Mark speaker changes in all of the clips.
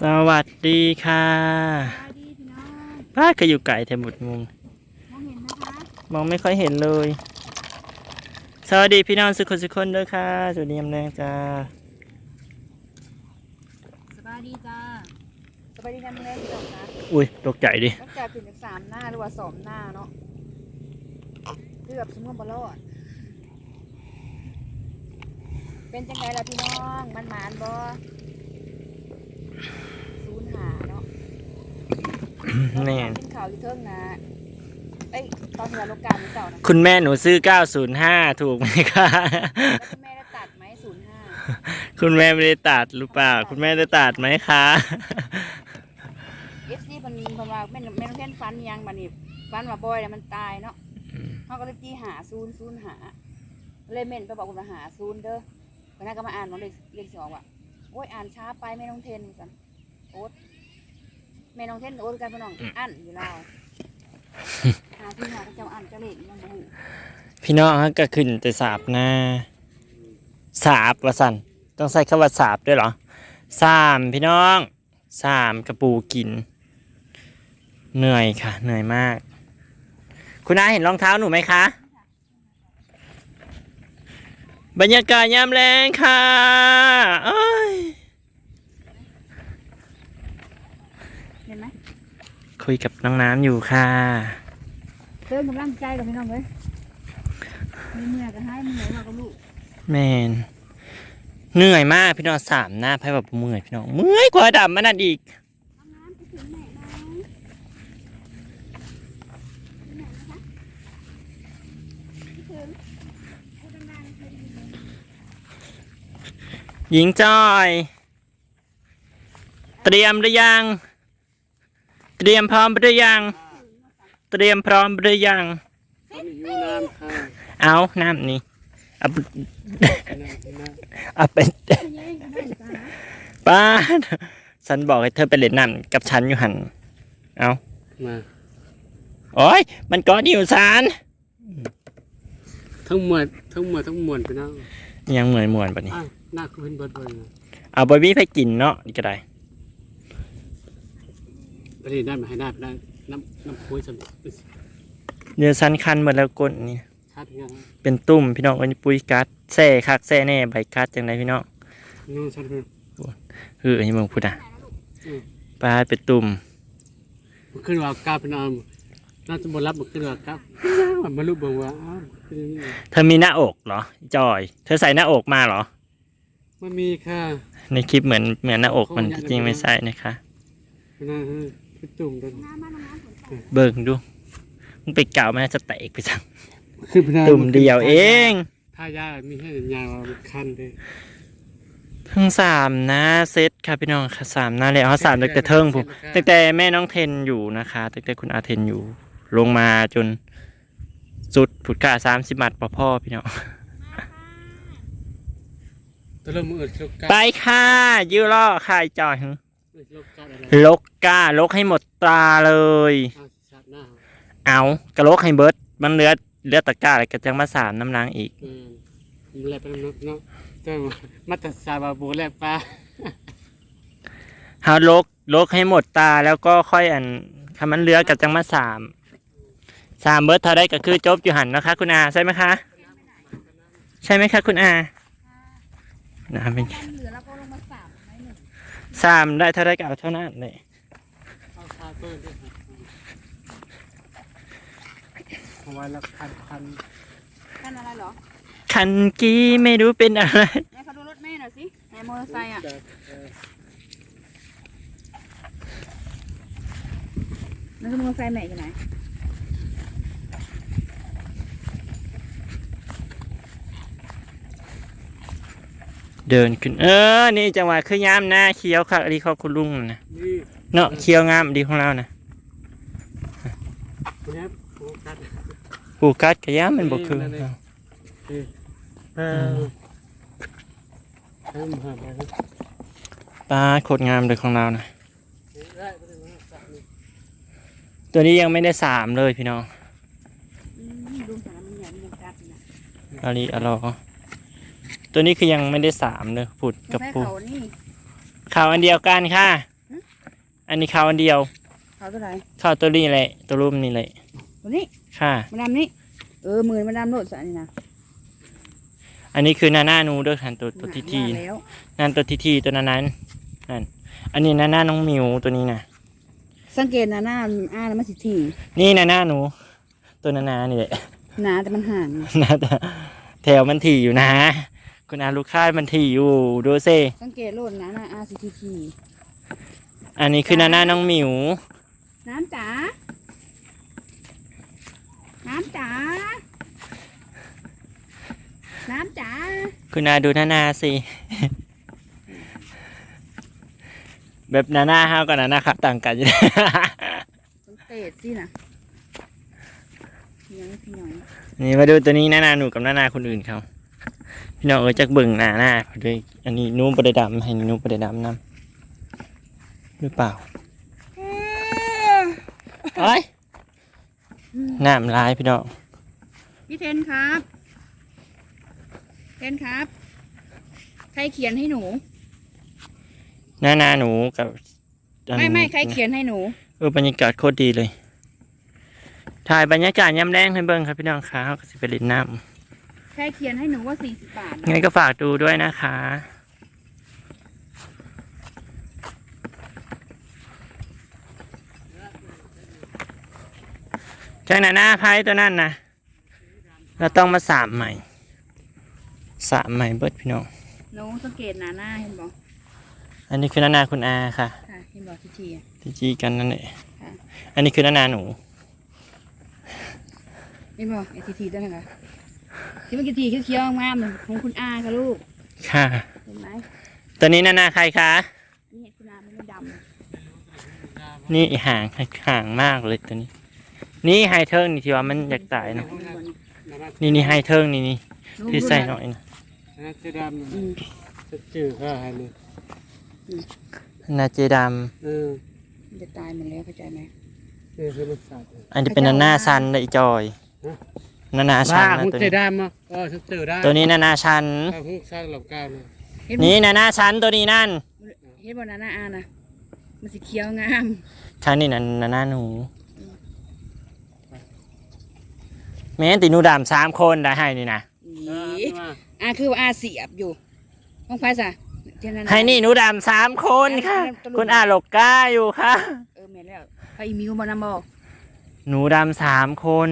Speaker 1: สวัสดีค่ะ
Speaker 2: สวัสดีพี่น้อง
Speaker 1: ป้าก็อยู่ไก่แถมบุดมุง
Speaker 2: มองเห็นนะคะ
Speaker 1: มองไม่ค่อยเห็นเลย สวัสดีพี่น้องสุขคนสุขคนด้วยค่ะสวัสดียามแรงจ้า
Speaker 2: สบายดีจ้าสบายดีกันเลยพี่น้องคะ
Speaker 1: อุ้ยตกใจดิ
Speaker 2: ตั้งแต่ขึ้นจากสามหน้าหรือว่าสองหน้าเนาะเกือบสมมติบอลอดเป็นจังไงล่ะพี่น้องมันหมานบอ ศูนย์หาเนาะ
Speaker 1: แน่น
Speaker 2: ขึ้นข่าวอยู่เทิงนะเอ้ยตอนที่เราลกการมือเก่านะ
Speaker 1: คุณแม่หนูซื้อ 905 ถูกไหมคะ
Speaker 2: แล้วคุณแม่ได้ตัดไหมศูนย์ห้า
Speaker 1: คุณแม่ไม่ได้ตัดหรือเปล่า คุณแม่ได้ตัดไหมคะ
Speaker 2: เอฟซีมันมันว่าแม่นแม่นองเทนฟันยังบันนี่ฟันว่าบอยเนี่ยมันตายเนาะ
Speaker 1: อืม
Speaker 2: เขาก็เลยจี้หาซูนซูนหาเลยเม่นไปบอกคุณมาหาซูนเด้อคณะก็มาอ่านน้องเด็กเรียกสองว่า โอ้ยอ่านช้าไปแม่น้องเทนสันโอ๊ตแม่น้องเทนโอ๊ตกันพี่น้องอ่านอยู่แล้วหาที่หาเจ้าอ่านเจ้าเล็กยังบ่ฮู้
Speaker 1: พี่น้องฮะก็ขึ้นแต่สาบหน้าสาบวะสันต้องใส่คำว่าสาบด้วยเหรอสามพี่น้องสามกระปูกิน เหนื่อยค่ะ เหนื่อยมาก คุณอาเห็นรองเท้าหนูไหมคะ บรรยากาศยามแรงค่ะเอ้ย
Speaker 2: เห็นไหม
Speaker 1: คุยกับน้องน้ำอยู่ค่ะ
Speaker 2: เติมกำลังใจกับพี่น้องเลยมีเมื่อยก็ให้เมื่อยว่ากับลูก
Speaker 1: แมนเหนื่อยมากพี่น้องสามหน้าไพ่แบบเมื่อยพี่น้องเมื่อยกว่าดับมันนั่นอีก
Speaker 2: ทำงานไปถึงไหนนะถึงไหนนะคะถึงพูดดังๆให้ดีเลย
Speaker 1: หญิงจอย เตรียมหรือยัง เตรียมพร้อมหรือยัง เตรียมพร้อมหรือยัง
Speaker 3: อยู่น้ำค่ะ
Speaker 1: เอาน้ำนี่เอาไป
Speaker 3: น้ำน้
Speaker 1: เอาไปป้าดฉันบอกให้เธอไปเล่นน้ำกับฉันอยู่หันเอาำ
Speaker 3: มา
Speaker 1: โอ้ยมันก้อนอยู่สาร
Speaker 3: ทั้งหมดทั้งหมดทั้งมวลไปนั่ง
Speaker 1: ยังเหมือนมวนปะนี่
Speaker 3: อ้าวหน้าขึ้นเบิดเบิดนะ
Speaker 1: เอาบอยบี้ไปกินเนาะนี่ก็ได้
Speaker 3: ไปเรียนได้มาให้ได้ไปได้น้ำน้ำพุ้ยสำ
Speaker 1: เนื้อสันคันหมดแล้วก้นนี่
Speaker 3: คัดยัง
Speaker 1: เป็นตุ่มพี่น้องอันนี้ปุยกัดแซ่คักแซ่แน่ใบกัดจังไรพี่น้อง
Speaker 3: น้องชัดเลย
Speaker 1: เอออันนี้มึงพูดอะปลาเป็นตุ่ม
Speaker 3: มันขึ้นว่าก้าวเป็นอามน่าจะบรับมันขึ้นว่าก้าวมันมาลุกบอกว่าอ้าวขึ้นอย่างนี้
Speaker 1: เธอมีหน้าอกเหรอจอย เธอใส่หน้าอกมาเหรอ
Speaker 3: มันมีค่ะ
Speaker 1: ในคลิปเหมือนเหมือนหน้าอกมันจริงๆไม่ใช่นะคะ
Speaker 3: เป็นหน้าขึ้นตุ่มเดิน
Speaker 2: น้ำมาน้ำน้ำฝนตก
Speaker 1: เบิ่งดูมึงไปเก่ามันจะแตกไปสั่ง
Speaker 3: ขึ้นไปได้
Speaker 1: ตุ่มเดียวเอง
Speaker 3: ถ้ายามีให้ยาวคันเลย
Speaker 1: เพิ่งสามนะเซตค่ะพี่น้องค่ะสามนะแล้วเขาสามตั้งแต่เทิงผมตั้งแต่แม่น้องเทนอยู่นะคะตั้งแต่คุณอาเทนอยู่ ลงมาจนสุดผุดกาสามสิบมัดพ่อพ่อพี่น้อง
Speaker 3: ตัวเริ่มมือลกก้า
Speaker 1: ไปค่ะยื้อล่อค่ะไอ้จอย
Speaker 3: ลกก้าอะไร
Speaker 1: ลกกาลกให้หมดตาเลย
Speaker 3: อ้าวชัดหน้า
Speaker 1: เอากระลกให้เบิร์ดมันเหลือเหลือตะกร้าอะไรก็จะมาสามน้ำล้างอีก
Speaker 3: อืมมันแลบไปน้ำเนาะเจ้ามาตัดซาบาบูแลบปลา
Speaker 1: เฮาลกลกให้หมดตาแล้วก็ค่อยอันคำมันเหลือกับจังมาสามสามเบิร์ดเท่าได้ก็คือจบอยู่หันนะคะ คุณอาใช่ไหมคะ ใช่ไหมคะ คุณอานะเป็น
Speaker 2: เหลือแล้วก็ลงมาสามไม้หนึ่ง
Speaker 1: สามได้เท่าได้ก็เอาเท่านั้นเลย
Speaker 3: เอาคาเปิ้ลด้วยครับเอาไว้แล้วคันคัน
Speaker 2: ท่านอะไรเหรอ
Speaker 1: คันกี้ไม่รู้เป็นอะไร
Speaker 2: แม่เขาดูรถแม่หน่อยสิแม่มอเตอร์ไซค์อะ
Speaker 3: จากเอ่อ
Speaker 2: นั่นคือมอเตอร์ไซค์แม่อยู่ไหน
Speaker 1: เดินขึ้น เออ นี่จังหวะคือยามหน้าเคี้ยวค่ะอันนี้เขาคุณลุงนะ
Speaker 3: นี่
Speaker 1: เนาะเคี้ยวงามดีของเรานะ
Speaker 3: คนนี้โฟกัส
Speaker 1: ปูกัดกระยามมันบอกคือ
Speaker 3: เออเริ่มหาไปแล้ว
Speaker 1: ปลาโคตรงามเลยของเรานะ
Speaker 3: ได้ไปเลยนะสามนี่
Speaker 1: ตัวนี้ยังไม่ได้สามเลยพี่น้อง
Speaker 2: อืมดูสารมันใหญ่มันยังกัดอยู่นะ
Speaker 1: อาลีอะลอ ตัวนี้คือยังไม่ได้สามเลยผุด
Speaker 2: กั
Speaker 1: กั
Speaker 2: บบ
Speaker 1: ปู
Speaker 2: เขานี่
Speaker 1: ข่าวอันเดียวกันค่ะ
Speaker 2: ฮ
Speaker 1: อันนี้ข้าวอันเดียว
Speaker 2: เขาเท่าไหร่
Speaker 1: ข้าวตัวนี้แหละตัวรูปนี่แหละ
Speaker 2: ตัวนี้
Speaker 1: ค่ะ
Speaker 2: มาดำนี่เออหมื่นมาดำโลดสะนี่นะ
Speaker 1: อันนี้คือนาหน้าหนูเด้อค่ะตัวตัวทีที
Speaker 2: ว่าแล้ว
Speaker 1: นั่นตัวทีทีตัวนั้นนั้นนั่นอันนี้นาหน้าน้องหมิวตัวนี้นะ
Speaker 2: สังเกตหน้าหน้าอ้าแล้วมันสิที
Speaker 1: นี่นาหน้าหนู ตัวนานานี่แหละ
Speaker 2: หนาแต่มันห่าง
Speaker 1: นะแต่แถวมันถี่อยู่นะ คุณอาลูกค้ามันถี่อยู่ดูซิ
Speaker 2: สังเกตโลดหนาหน้าอาสิทีที
Speaker 1: อันนี้คือนาหน้าน้องหมิว
Speaker 2: น้ำจ๋า น้ำจ๋า น้ำจ๋า
Speaker 1: คุณอาดูนานาสิ แบบนาหน้าห้าวกับนาหน้าครับต่างกันอยู่
Speaker 2: สังเกตสินะยังพี่น้อง
Speaker 1: นี่มาดูตัวนี้นานาหนูกับนานาคนอื่นเขา พี่น้องเออจากเบิ่งหน้าหน้าด้วยอันนี้หนู้ประเดดำให้หนู้ประเดดำนำหรือเปล่าเอ้ยน้ำลายพี่น้อง
Speaker 2: พี่เทนครับเทนครับ ใครเขียนให้หนู
Speaker 1: นานาหนูกับอัน
Speaker 2: ไม่ไม่ใครเขียนให้หนู
Speaker 1: เออบรรยากาศโคตรดีเลย ถ่ายบรรยากาศย้ำแรงให้เบิ่งครับพี่น้องคะเขาก็สิไปเล่นน้
Speaker 2: ใครเขียนให้หนูว่าสี่สิบบาทำ
Speaker 1: งั้นก็ฝากดูด้วยนะคะจากหน้าหน้าไพ่ตัวนั้นนะเราต้องมาสามใหม่ สามใหม่เบิดพี่น้อง
Speaker 2: หนูสังเกตหน้าหน้าเห็นบอก
Speaker 1: อันนี้คือนานาคุณอาค่ะ
Speaker 2: ค่ะเห็นบอกทีทีอะ
Speaker 1: ที่จีกันนั่นแหละ
Speaker 2: ค่ะ
Speaker 1: อันนี้คือนานาหนู
Speaker 2: เห็นบอกไอทีทีได้ไหมคะ ที่มันทีทีเคี้ยวๆงามๆเลยของคุณอาค่ะลูก
Speaker 1: ค่ะ
Speaker 2: เห็นไหม
Speaker 1: ตัวนี้นานาใครคะ
Speaker 2: นี่เห็นคุณอาไม่ได้ดำเลย
Speaker 1: นี่ห่างห่างมากเลยตัวนี้ นี่ไฮเทิงนี่ที่ว่ามันอยากตายเนาะ นี่นี่ไฮเทิงนี่นี่
Speaker 2: หนู
Speaker 1: ที่ใส่หน่อยนะ
Speaker 3: นะเจดำ
Speaker 2: อืม
Speaker 3: จะจืดก็ให้เลย
Speaker 1: นาเจด
Speaker 3: เออ
Speaker 2: มันจะตายหมดแล้วเข้าใจไหม
Speaker 3: เจอคือมันสัตว์ำ
Speaker 1: อันนี้เป็นนานาชันเลยอีจอย นานาชั
Speaker 3: บ้าน
Speaker 1: นะ
Speaker 3: คุณ
Speaker 1: ตัว
Speaker 3: เจ
Speaker 1: นี้
Speaker 3: ดำอะก็ฉันเจอได้
Speaker 1: ตัวนี้นานาชัน
Speaker 3: ถ้าหุ้สร้างหลับการเลย
Speaker 2: เห็น
Speaker 1: นี่นานาชันตัวนี้นั่น
Speaker 2: เห็นบอกหน้าหน้าอานะมันสีเขียวงาม
Speaker 1: ครั้งนี้นานานาหนูแม่นติหนูดำสามคนได้ให้นี่นะ
Speaker 2: อีอาคือว่าอาเสียบอยู่ห้องไฟสะเท่านั้นนะ
Speaker 1: ให้นี่หนูดำสามคนค่ะ คุณอาหลกก้าอยู่ค่ะ
Speaker 2: เออแม่นแล้วไฟอีมิวบอนำบอก
Speaker 1: หนูดำสามคน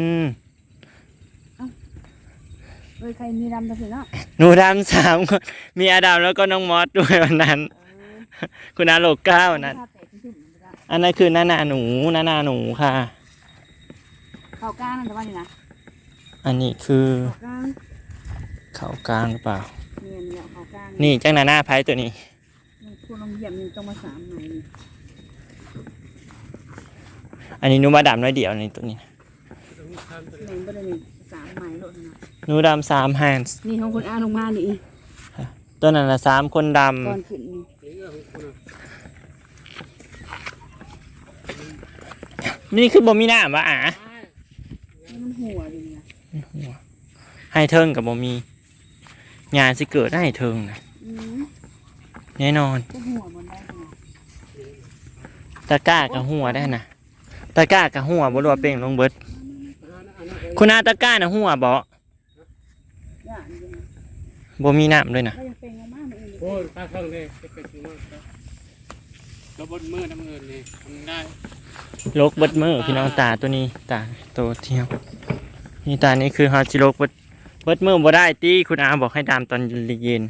Speaker 2: เอ้ยใครมีดำทั้งสิ้นเนาะ
Speaker 1: หนูดำสามคนมีอาดามแล้วก็น้องมอสด้วยวันนั้น คุณอาโลกก้าวันนั้น
Speaker 2: ข้าวแตกขึ้นๆไม่ได้
Speaker 1: อันนั้นคือนานาหนูนานาหนูค่ะ
Speaker 2: ข้าวกล้างนั่นแต่ว่านี่นะ
Speaker 1: อันนี้คือ
Speaker 2: ข้าวกล้าง
Speaker 1: เขากลางหรือเปล่า
Speaker 2: เนียนเนี่ยข้าวกล้าง
Speaker 1: นี่จังนานาไพ่ตัวนี้
Speaker 2: คุณลองเหยียบนี่ต้องมาสามใหม่นี่
Speaker 1: อันนี้หนูมาดำน้อยเดียวในตัวนี้
Speaker 2: แม่นบ่ได้นี่สามใหม่โลดนะ
Speaker 1: หนูดำสามแฮนส์
Speaker 2: นี่ของคุณอาลงมานี่
Speaker 1: ตัวนั้นละสามคนด
Speaker 2: ก่อนขึ้นนี่ำ
Speaker 1: นี่คือบ่มีหน้าวะอะ
Speaker 2: นี่มันหัวอยู่เนี่ย
Speaker 1: ให้เทิงกับบ่มีงานสิเกิดให้เทิงนะ
Speaker 2: อืม
Speaker 1: แน่นอน
Speaker 2: ก็หัวบนได้ขนาด
Speaker 1: ตะกร้ากับหัวได้นะตะกร้ากับหัวบ่รัวาเป่งลงเบิดคุณอาตะกร้าน่ะหัวบ่
Speaker 2: ย่านอยู่นะ
Speaker 1: บ่มีน้ำด้วยนะ
Speaker 2: ก็ยังเป็นมากๆเหมือนอื่น
Speaker 3: โอ้ยป้าเครื่องเลยจะเป็นจริงมากครับแล้วบนมือน้ำเงินนี่ทำได้
Speaker 1: โลกเบิดมือพี่น้องตาตัวนี้ตาตัวเทียมนี่ตานี้คือฮาจิโลกเบิดเบิดมือบ่ได้ตีคุณอาบอกให้ดามตอนเย็น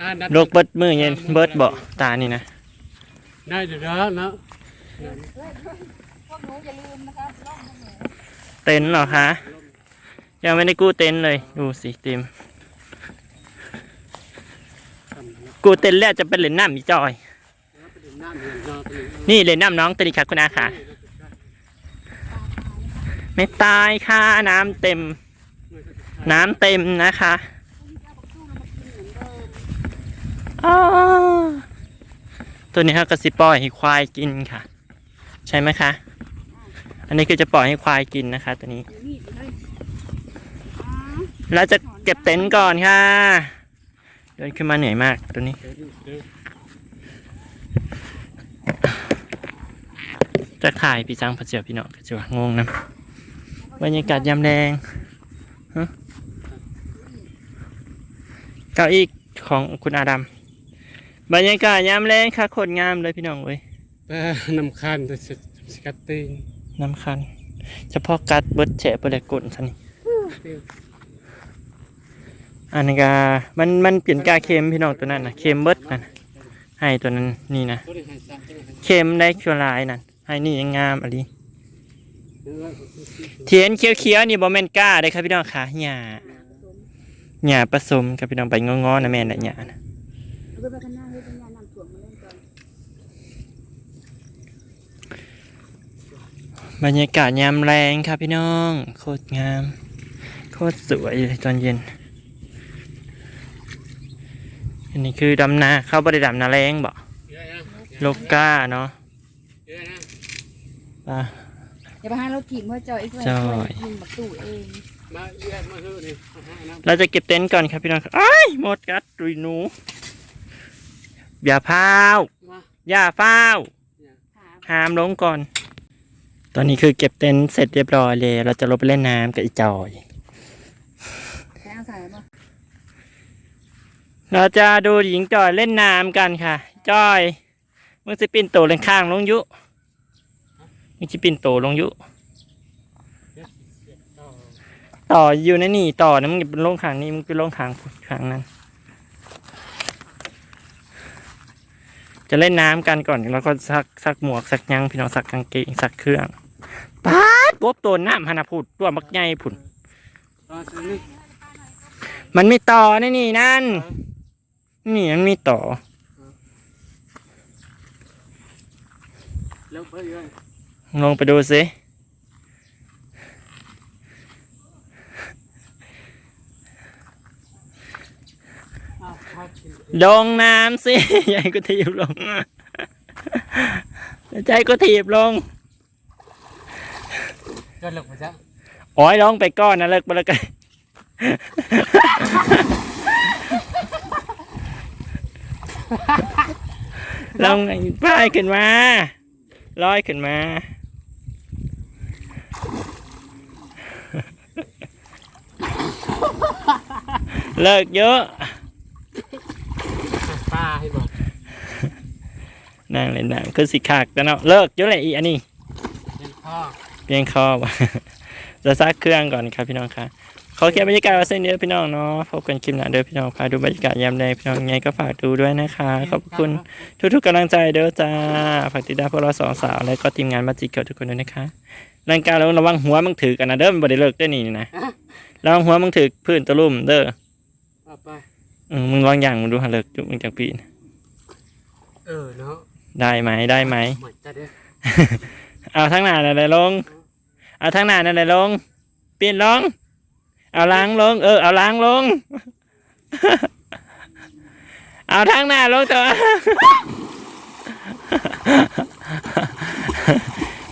Speaker 3: อ่านัด
Speaker 1: โลกเบิดมือเย็นเบิดบ่ตานี่นะ
Speaker 3: ได้เดี๋ยวแล้วนะ
Speaker 2: พวกหนูอย่าลืมนะครับล่องพวกหนู
Speaker 1: เต็นท์เหรอคะ ยังไม่ได้กู้เต็นท์เลย ดูสิเต็ม กู้เต็นท์แล้วจะเป็นเหรียญน้ำอีจอย
Speaker 3: นี่เหรีย
Speaker 1: ญน้ำน้องตนี้ค่ะคุณอาค่ะ ไม่ตายค่ะน้ำเต็ม น้ำเต็มนะคะอตัวนี้ครับกระสิปล่อยให้ควายกินค่ะ ใช่ไหมคะ อันนี้คือจะปล่อยให้ควายกินนะคะ ตัวนี้
Speaker 2: อ
Speaker 1: แล้วจะเก็บเต็นท์ก่อนค่ะเดินขึ้นมาเหนื่อยมากตัวนี้
Speaker 3: เดี๋ยวดูเดี๋ยว
Speaker 1: จะถ่ายพี่จังพระเจ้าพี่น้องก็จะว่างงนะบรรยากาศยามแดงฮะเก้าอี้ของคุณอาดัมบรรยากาศยามแรงค่ะโคตรงามเลยพี่น้องเว้ย
Speaker 3: แต่นำคันแต่สกัดติง
Speaker 1: น้ำคันเฉพาะกัดเบิดแฉะเบิดแหลกกุ่นซะนี่ อันนี้ก็มันมันเปลี่ยนกาเค็มพี่น้องตัวนั้นนะเค็มเบิดนั่นให้ตัวนั้นนี่นะเค็มได้ชั่วลายนั่นให้นี่ยังงามอะไร
Speaker 3: เนื้อ
Speaker 1: เทียนเขียวๆนี่บ่แมนก้าได้ครับพี่น้องค่ะหญ้าหญ้าผสมกับพี่น้องไปงอๆนะแม่นะหญ้านะ
Speaker 2: เอาไปไปกันหน้าเฮ้ยเป็นยาน้ำถ่วงมาเล่นก่อน
Speaker 1: บรรยากาศยามแรงครับพี่น้อง โคตรงาม โคตรสวยเลยตอนเย็น อันนี้คือดำนาเข้าบ่ได้ดำนาแรงบ่
Speaker 3: เยอะนะ
Speaker 1: โลกก้าเนาะ
Speaker 3: เยอะนะ
Speaker 1: ป่ะ
Speaker 2: อย่าไปหารถถีบพ่อจอยอีกด้วย
Speaker 1: จอย
Speaker 2: ยิงบักตู่เอง
Speaker 3: มาเยอะมาเถอะนี่มาหาน้
Speaker 1: เราจะเก็บเต็นท์ก่อนครับพี่น้องอ้ายหมดกัดดุยหนูอย่าพาวำ
Speaker 3: มา
Speaker 1: อย่าฟ้าว
Speaker 2: ถาม
Speaker 1: ห้ามลงก่อน ตอนนี้คือเก็บเต็นท์เสร็จเรียบร้อยเลย เราจะลงไปเล่นน้ำกับอีจอย
Speaker 2: ใช้เอาสายป่ะ
Speaker 1: เราจะดูหญิงจอยเล่นน้ำกันค่ะ จอยมึงจะปินโตเล่นข้างลงยุมึงจะปินโตลงยุ
Speaker 3: ต่อ
Speaker 1: อยู่ในนี่ต่อนะมึงอย่าเป็นลงขางนี้มึงเป็นลงขางขางนั้น จะเล่นน้ำกันก่อนแล้วก็ซักซักหมวกซักยังพี่น้องซักกางเกงซักเครื่องป๊าดกบตัวน้ำฮานาพูดตัวมักใหญ่ผุนมันไมีต่อในนี่นั่น นี่มันมีต่อ
Speaker 3: แล้วไปเลย
Speaker 1: ลงไปดูสิ
Speaker 3: อ้าวข้าวกิน
Speaker 1: ลงน้ำสิใหญ่ก็ถีบลงใจก็ถีบลง
Speaker 3: ก็หลบมาจ้ะ
Speaker 1: โอ้ยลงไปก้อนนะเลิกไปแล้วกัน ลงป้ายขึ้นมาลอยขึ้นมาเลิกเยอะ
Speaker 3: ป้าให้บอก
Speaker 1: นั่งเล่นน้ำคือสิขากแต่เนาะเลิกเยอะเลยอีอันนี้
Speaker 3: เป็นพ่อ
Speaker 1: เพียงคอบ่จะซักเครื่องก่อนครับพี่น้องครับ ขอแค่บรรยากาศว่าเส้นเดียวพี่น้องเนาะพบกันคลิปหน้าเด้อพี่น้องพาดูบรรยากาศยามแดงพี่น้องยังไงก็ฝากดูด้วยนะคะ ขอบคุณทุกๆกำลังใจเด้อจ้าฝากติดตามพวกเราสองสาวและก็ทีมงานมาจิกเกิดทุกคนด้วยนะคะร่างกายเราระวังหัวมึงถือกันนะเด้อมันบ่ได้เลิกได้อนี่นะระวังหัวมึงถือพื้นตะลุ่มเด้อ
Speaker 3: เอาไป
Speaker 1: เออมึงลองอย่างมึงดูหันเลิกจุมึงจากปีน
Speaker 3: เออเนาะ
Speaker 1: ได้ไหมได้ไหม
Speaker 3: เหมือนจะเด้อ
Speaker 1: เอาทั้งหน้านั่นแหละลง เอาทั้งหน้านั่นแหละลง ปีนลง เอาล้างลง เออ เอาล้างลง เอาทั้งหน้าลงตัว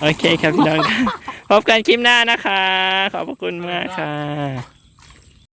Speaker 1: โอเคครับพี่น้องครับพบกันคลิปหน้านะคะ ขอบพระคุณมากค่ะ